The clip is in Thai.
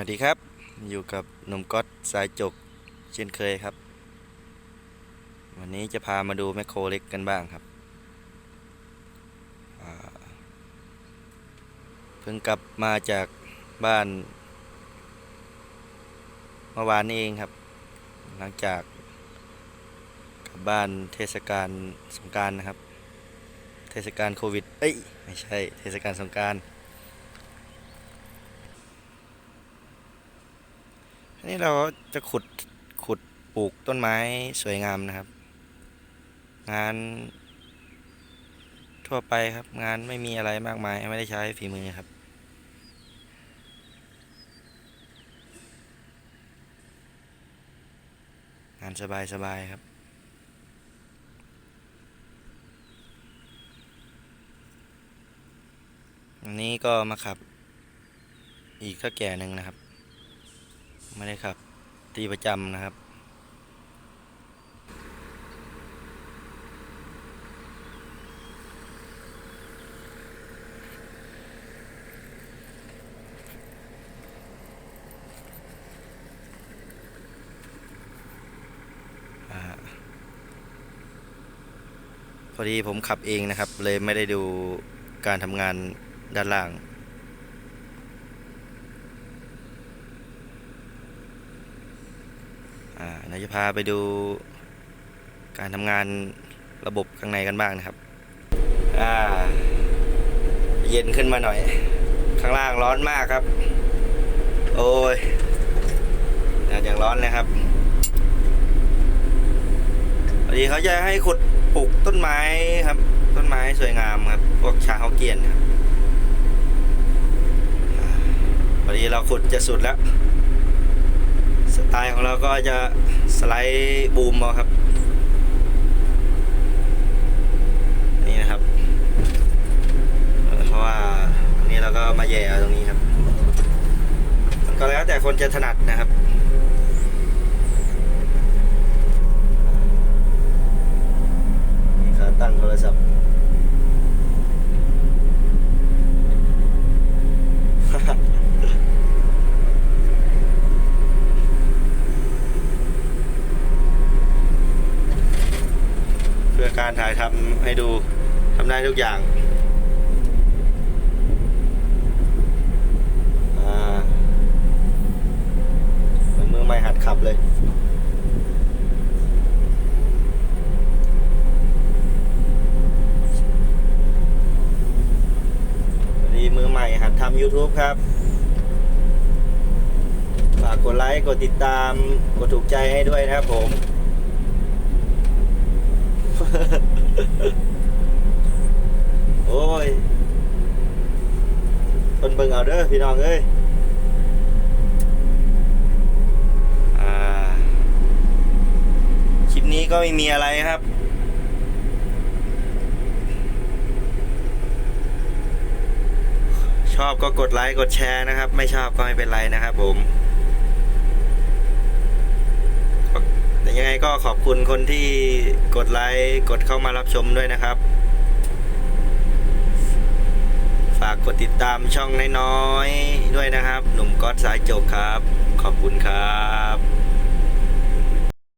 วัสดีครับ อยู่กับหนุ่มก๊อตสายจกเช่นเคยครับ วันนี้จะพามาดูแมคโครเล็กกันบ้างครับเพิ่งกลับมาจากบ้านเมื่อวานนี้เองครับ หลังจากกลับบ้านเทศกาลสงการนะครับ เทศกาลโควิด เอ้ย ไม่ใช่ เทศกาลสงการอัน นี้เราจะขุดขุดปลูกต้นไม้สวยงามนะครับ งาน ทั่วไปครับ งานไม่มีอะไรมากมาย ไม่ได้ใช้ฝีมือครับงานสบายสบายครับ อันนี้ก็มาขับ อีกเท่าแก่หนึ่งนะครับ ไม่ได้ขับตีประจำนะครับอ่าพอดีผมขับเองนะครับ เลยไม่ได้ดูการทำงานด้านล่าง อ่าเดี๋ยจะพาไปดูการทำงานระบบข้างในกันบ้างนะครับ อ่า เย็นขึ้นมาหน่อย ข้างล่างร้อนมากครับ โอ้ยอย่างร้อนเลยครับพอดีเขาจะให้ขุดปลูกต้นไม้ครับ ต้นไม้สวยงามครับ พวกชาเขาเกียนครับอ่าพอดีเราขุดจะสุดแล้ว ตล์ของเราก็จะสไลด์บูมเอาครับ นี่นะครับ เพราะว่านี่เราก็มาแย่ตรงนี้ครับ ก็แล้วแต่คนจะถนัดนะครับ นี่ขาตั้งโทรศัพท์ เพื่ อการถ่ายทำให้ดูทำได้ทุกอย่างอามือนมือไม่หัดขับเลยดีมือใหม่หัดทำ YouTube ครับฝากกดไลค์ กดติดตาม กดถูกใจให้ด้วยนะครับผม โอ้ยคนเบิ่งเอาเด้อพี่น้องเอ้ยอ่าคลิปนี้ก็ไม่มีอะไรครับ ชอบก็กดไลค์กดแชร์นะครับ ไม่ชอบก็ไม่เป็นไรนะครับผม แต่ยังไง ก็ขอบคุณคนที่กดไลค์กดเข้ามารับชมด้วยนะครับ ฝากกดติดตามช่องน้อยๆด้วยนะครับ หนุ่มก๊อตสายโจกครับ ขอบคุณครับ